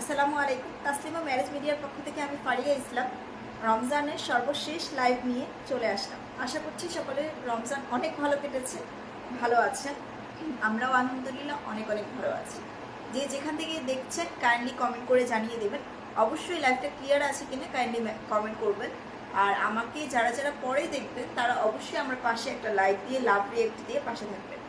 আসসালামু আলাইকুম। তাসলিমা ম্যারেজ মিডিয়ার পক্ষ থেকে আমি ফারিয়া ইসলাম। রমজানের সর্বশেষ লাইভ নিয়ে চলে আসলাম। আশা করছি সকলে রমজান অনেক ভালো কেটেছে, ভালো আছেন। আমরাও আলহামদুলিল্লাহ অনেক অনেক ভালো আছি। যে যেখান থেকে দেখছেন কাইন্ডলি কমেন্ট করে জানিয়ে দেবেন। অবশ্যই লাইভটা ক্লিয়ার আছে কিনা কাইন্ডলি কমেন্ট করবেন। আর আমাকে যারা যারা পরে দেখবেন, তারা অবশ্যই আমার পাশে একটা লাইক দিয়ে লাভ রিয়েক্ট দিয়ে পাশে থাকবেন।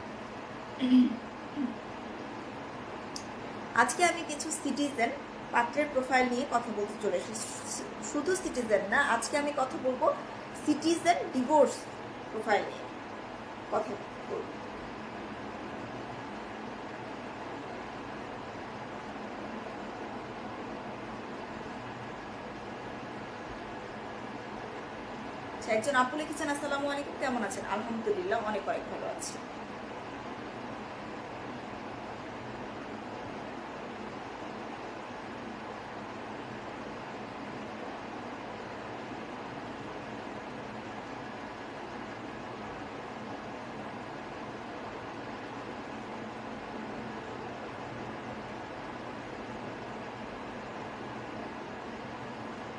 আজকে আমি কিছু সিটিজেন পাত্রের প্রোফাইল নিয়ে কথা বলতে চলে এসেছি। শুধু সিটিজেন না আজকে আমি কথা বলব সিটিজেন ডিভোর্স প্রোফাইল নিয়ে। কথা বলব। আচ্ছা, একজন আপু লিখেছেন আসসালামু আলাইকুম কেমন আছেন? আলহামদুলিল্লাহ অনেক অনেক ভালো আছি।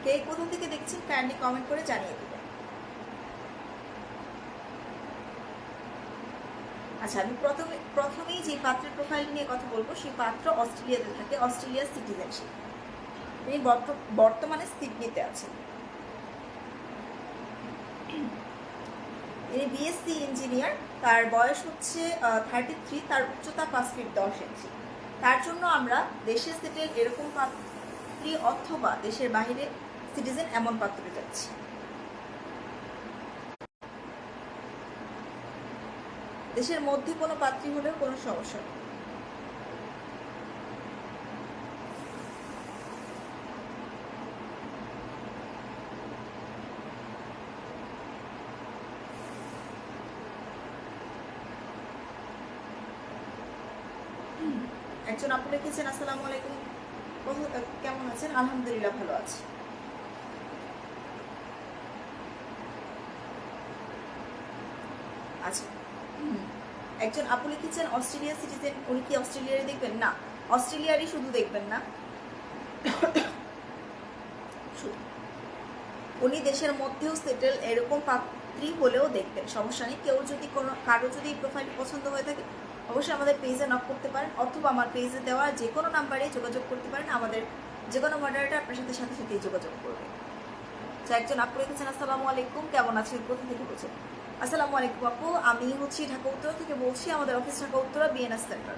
কে কোথা থেকে দেখছেন কাইন্ডলি কমেন্ট করে জানিয়ে দেবেন। আচ্ছা আমি প্রথমে প্রথমেই যে পাত্রের প্রোফাইল নিয়ে কথা বলব, সেই পাত্র অস্ট্রেলিয়াতে থাকে, অস্ট্রেলিয়ার সিটিজেনশিপ তিনি বর্তমানে সিডনিতে আছেন। তিনি বিএসসি ইঞ্জিনিয়ার তার বয়স হচ্ছে থার্টি থ্রি তার উচ্চতা পাঁচ ফিট দশ ইঞ্চি তার জন্য আমরা দেশে সেটেল এরকম পাত্রী অথবা দেশের বাইরে সিটিজেন এমন পাত্রে যাচ্ছি দেশের মধ্যে কোনো পাত্রী হলেও কোনো সমস্যা নেই। একজন আপু লিখেছেন, আসসালামু আলাইকুম। কেমন আছেন? আলহামদুলিল্লাহ, ভালো আছি। আচ্ছা। হুম। একজন আপু লিখেছেন অস্ট্রেলিয়া সিটিজেন? উনি কি অস্ট্রেলিয়ারই দেখবেন? না। অস্ট্রেলিয়ারই শুধু দেখবেন না। উনি দেশের মধ্যেও সেটেল এরকম পাত্রী হলেও দেখবেন। সমস্যা নেই। কেউ যদি কোনো, কারও যদি প্রোফাইল পছন্দ হয়ে থাকে, অবশ্যই আমাদের পেজে নক করতে পারেন অথবা আমার পেজে দেওয়া যে কোনো নাম্বারে যোগাযোগ করতে পারেন। আমাদের যে কোনো মডারেটার আপনার সাথে সাথে, সাথেই যোগাযোগ করবে। তো একজন আপু লিখেছেন আসসালামু আলাইকুম। কেমন আছেন? কোথা থেকে বলছেন? আসসালামু আলাইকুম আপু। আমি হচ্ছি ঢাকা উত্তরা থেকে বলছি, আমাদের office Dhaka Uttara BNS centre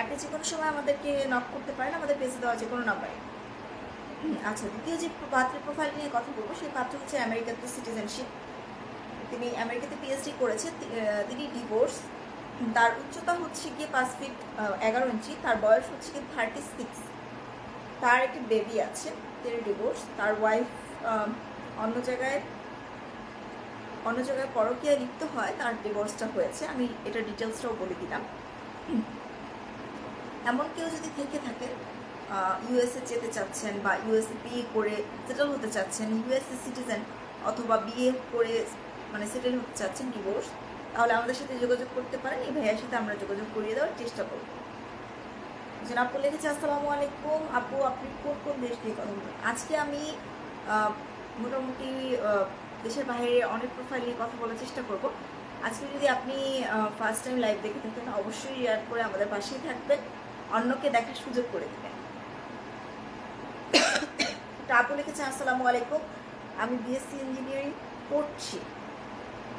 আপনি যে কোনো সময় আমাদেরকে নক করতে পারেন, আমাদের পেজে দেওয়া যে কোনো নাম্বারে আচ্ছা দ্বিতীয় যে পাত্রের প্রোফাইল নিয়ে কথা বলব, সেই পাত্র হচ্ছে আমেরিকাতে সিটিজেনশিপ তিনি আমেরিকাতে পিএইচডি করেছে তিনি ডিভোর্স তার উচ্চতা হচ্ছে গিয়ে পাঁচ ফিট এগারো ইঞ্চি, তার বয়স হচ্ছে গিয়ে থার্টি সিক্স তার একটি বেবি আছে, তিনি ডিভোর্স তার ওয়াইফ অন্য জায়গায় অন্য জায়গায় পরকীয়ায় লিপ্ত হয়, তার ডিভোর্সটা হয়েছে। আমি এটা ডিটেলসটাও বলে দিলাম। এমন কেউ যদি থেকে থাকে ইউএসএ যেতে চাচ্ছেন বা ইউএসএ বিয়ে করে সেটেল হতে চাচ্ছেন ইউএসএ সিটিজেন অথবা বিয়ে করে মানে সেটেল হতে চাচ্ছেন ডিভোর্স তাহলে আমাদের সাথে যোগাযোগ করতে পারেন। এই ভাইয়ের সাথে আমরা যোগাযোগ করিয়ে দেওয়ার চেষ্টা করব। যেন আপু লিখেছে আসসালামু আলাইকুম। আপু, আপনি কোন কোন দেশ দিয়ে কথা বলবেন? আজকে আমি মোটামুটি দেশের বাইরে অনেক প্রোফাইল নিয়ে কথা বলার চেষ্টা করব। আজকে যদি আপনি ফার্স্ট টাইম লাইভ দেখে থাকেন অবশ্যই শেয়ার করে আমাদের পাশেই থাকবেন। অন্যকে দেখার সুযোগ করে দেবেন। তো লিখেছে, আসসালামু আলাইকুম। আমি বিএসসি ইঞ্জিনিয়ারিং পড়ছি।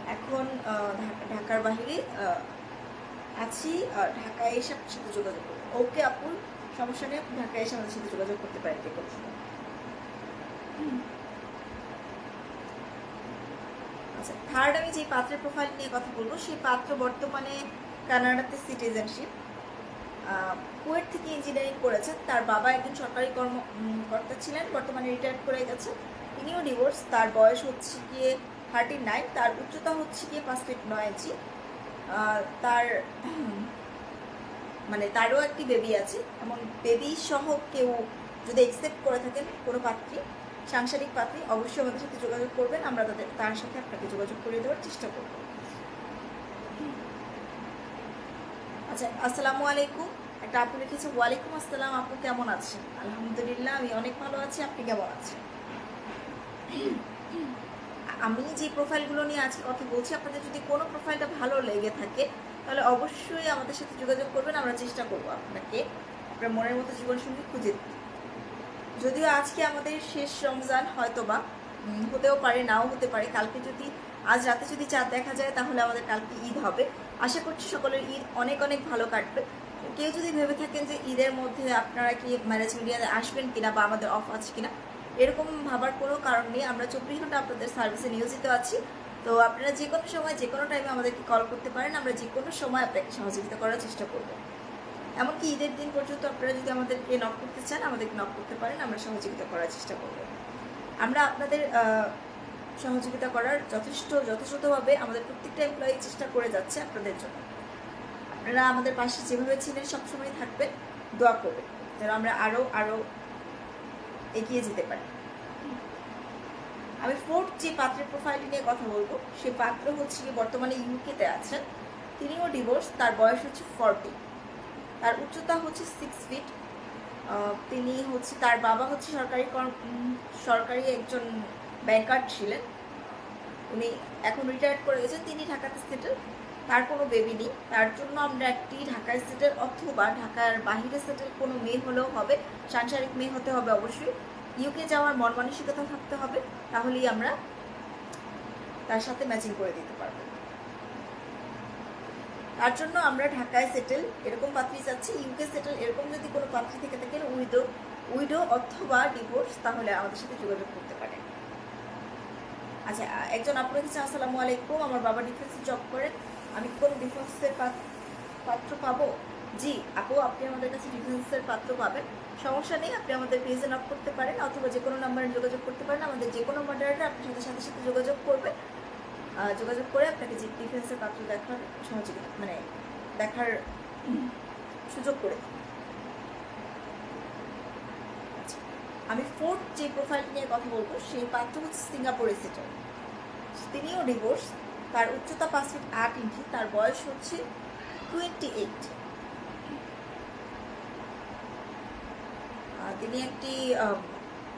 এখন ঢাকা- ঢাকার বাহিরে আছি ঢাকায় এসে আপনার সাথে যোগাযোগ করব। ওকে আপু, সমস্যা নেই, আপনি ঢাকায় এসে আমাদের সাথে যোগাযোগ করতে পারেন যে কোনো সময় আচ্ছা থার্ড আমি যে পাত্রের প্রোফাইল নিয়ে কথা বলব, সেই পাত্র বর্তমানে কানাডাতে সিটিজেনশিপ কুয়েট থেকে ইঞ্জিনিয়ারিং করেছেন তার বাবা একজন সরকারি কর্মকর্তা ছিলেন, বর্তমানে রিটায়ার করে গেছে। তিনিও ডিভোর্স তার বয়স হচ্ছে গিয়ে থার্টি নাইন তার উচ্চতা হচ্ছে গিয়ে পাঁচ ফিট নয় ইঞ্চি তার মানে তারও একটি বেবি আছে। এমন বেবি সহ কেউ যদি একসেপ্ট করে থাকেন কোনো পাত্রী সাংসারিক পাত্রী, অবশ্যই আমাদের সাথে যোগাযোগ করবেন। আমরা তাদের, তার সাথে আপনাকে যোগাযোগ করে দেওয়ার চেষ্টা করব। আচ্ছা আসসালামু আলাইকুম। একটা আপু লিখেছে, ওয়ালাইকুম আসসালাম, আপু কেমন আছেন? আলহামদুলিল্লাহ, আমি অনেক ভালো আছি, আপনি কেমন আছেন? আমি যে প্রোফাইলগুলো নিয়ে আজকে কথা বলছি, আপনাদের যদি কোনো প্রোফাইলটা ভালো লেগে থাকে, তাহলে অবশ্যই আমাদের সাথে যোগাযোগ করবেন, আমরা চেষ্টা করব আপনাকে, আপনার মনের মতো জীবনসঙ্গী খুঁজে দিতে। যদিও আজকে আমাদের শেষ রমজান হয়তো বা হতেও পারে, নাও হতে পারে। কালকে যদি, আজ রাতে যদি চাঁদ দেখা যায়, তাহলে আমাদের কালকে ঈদ হবে। আশা করছি সকলের ঈদ অনেক অনেক ভালো কাটবে। কেউ যদি ভেবে থাকেন যে ঈদের মধ্যে আপনারা কি ম্যারেজ মিডিয়াতে আসবেন কিনা বা আমাদের অফ আছে কিনা, এরকম ভাবার কোনো কারণ নেই। আমরা চব্বিশ ঘণ্টা আপনাদের সার্ভিসে নিয়োজিত আছি। তো আপনারা যে কোনো সময় যে কোনো টাইমে আমাদেরকে কল করতে পারেন। আমরা যে কোনো সময় আপনাকে সহযোগিতা করার চেষ্টা করব। এমনকি ঈদের দিন পর্যন্ত আপনারা যদি আমাদেরকে নক করতে চান, আমাদেরকে নক করতে পারেন, আমরা সহযোগিতা করার চেষ্টা করব। আমরা আপনাদের সহযোগিতা করার যথেষ্ট, যথাযথভাবে আমাদের প্রত্যেকটা এমপ্লয়ি চেষ্টা করে যাচ্ছে আপনাদের জন্য। আপনারা আমাদের পাশে যেভাবে ছিলেন, সবসময় থাকবেন, দোয়া করবেন, যেন আমরা আরও আরও এগিয়ে যেতে পারি। আমি ফোর্থ যে পাত্রের প্রোফাইলটি নিয়ে কথা বলব, সে পাত্র হচ্ছে বর্তমানে ইউকেতে আছেন। তিনিও ডিভোর্স তার বয়স হচ্ছে ফর্টি তার উচ্চতা হচ্ছে সিক্স ফিট তিনি হচ্ছে, তার বাবা হচ্ছে সরকারি সরকারি একজন ব্যাংকার ছিলেন। উনি এখন রিটায়ার্ড করে গেছেন। তিনি ঢাকাতে সেটেল তার কোনো বেবি নেই। তার জন্য আমরা একটি ঢাকায় সেটেল অথবা ঢাকার বাহিরে সেটেল কোনো মেয়ে হলেও হবে। সাংসারিক মেয়ে হতে হবে অবশ্যই। ইউকে যাওয়ার মন মানসিকতা থাকতে হবে। তাহলেই আমরা তার সাথে ম্যাচিং করে দিতে পারব। তার জন্য আমরা ঢাকায় সেটেল এরকম পাত্রী চাচ্ছি ইউকে সেটেল এরকম যদি কোনো পাত্রী থেকে থাকেন উইডো উইডো অথবা ডিভোর্স তাহলে আমাদের সাথে যোগাযোগ করতে পারেন। আচ্ছা একজন আপনার কাছে আসসালামু আলাইকুম আমার বাবা ডিফেন্সে জব করেন আমি কোন ডিফেন্সের পাত- পাত্র পাবো? জি আপু আপনি আমাদের কাছে ডিফেন্সের পাত্র পাবেন। সমস্যা নেই আপনি আমাদের পেজে নক করতে পারেন অথবা যে কোনো নাম্বারে যোগাযোগ করতে পারেন আমাদের যে কোনো মডারেটার আপনার সাথে সাথে সাথে যোগাযোগ করবে। আহ, যোগাযোগ করে আপনাকে যে ডিফেন্সের পাত্র দেখার সহযোগিতা মানে দেখার সুযোগ করে আচ্ছা, আমি ফোর্থ যে প্রোফাইল নিয়ে কথা বলব সেই পাত্র হচ্ছে সিঙ্গাপুর সেটেল তিনিও ডিভোর্স তার উচ্চতা পাঁচ ফিট আট ইঞ্চি তার বয়স হচ্ছে টোয়েন্টি এইট তিনি একটি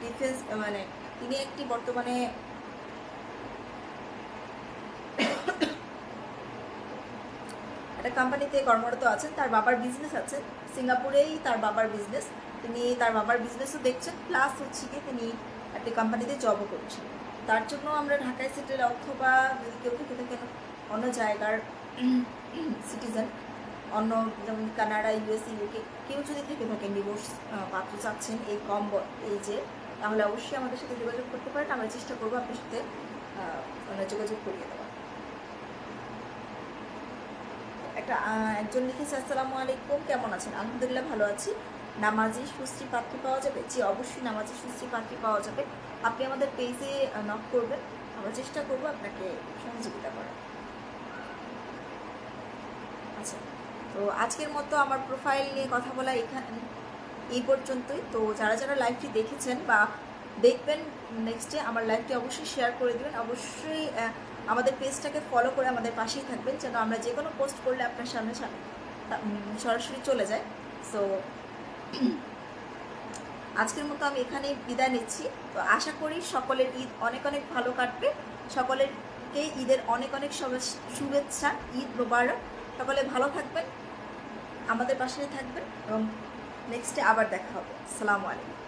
ডিফেন্স মানে তিনি একটি বর্তমানে একটা কোম্পানিতে কর্মরত আছেন, তার বাবার বিজনেস আছে। সিঙ্গাপুরেই তার বাবার বিজনেস তিনি তার বাবার বিজনেসও দেখছেন। প্লাস হচ্ছে কি তিনি একটি কোম্পানিতে জবও করছেন। তার জন্য আমরা ঢাকায় সিটের অথবা যদি কেউ থেকে থাকেন অন্য জায়গার সিটিজেন অন্য যেমন কানাডা ইউএসএ ইউকে কেউ যদি থেকে থাকেন ডিভোর্স পাত্র চাচ্ছেন, এই কম এই যে, তাহলে অবশ্যই আমাদের সাথে যোগাযোগ করতে পারেন। আমরা চেষ্টা করব আপনার সাথে যোগাযোগ করিয়ে দেওয়ার। একটা একজন লিখেছে, আসসালামু আলাইকুম, কেমন আছেন? আলহামদুলিল্লাহ, ভালো আছি। নামাজি সুশ্রী পাত্রী পাওয়া যাবে? জি, অবশ্যই নামাজি সুশ্রী পাত্রী পাওয়া যাবে। আপনি আমাদের পেজে নক করবেন। আমরা চেষ্টা করব আপনাকে সহযোগিতা করার। আচ্ছা তো আজকের মতো আমার প্রোফাইল নিয়ে কথা বলা এখানে, এই পর্যন্তই। তো যারা যারা লাইভটি দেখেছেন বা দেখবেন নেক্সটে আমার লাইভটি অবশ্যই শেয়ার করে দেবেন। অবশ্যই আমাদের পেজটাকে ফলো করে আমাদের পাশেই থাকবেন, যেন আমরা যে কোনো পোস্ট করলে আপনার সামনে সরাসরি চলে যায়। সো আজকের মতো আমি এখানেই বিদায় নিচ্ছি। তো আশা করি সকলের ঈদ অনেক অনেক ভালো কাটবে। সকলেরকে ঈদের অনেক অনেক শুভেচ্ছা, ঈদ মোবারক। সকলে ভালো থাকবেন, আমাদের পাশে থাকবেন এবং নেক্সটে আবার দেখা হবে। সালামু আলাইকুম।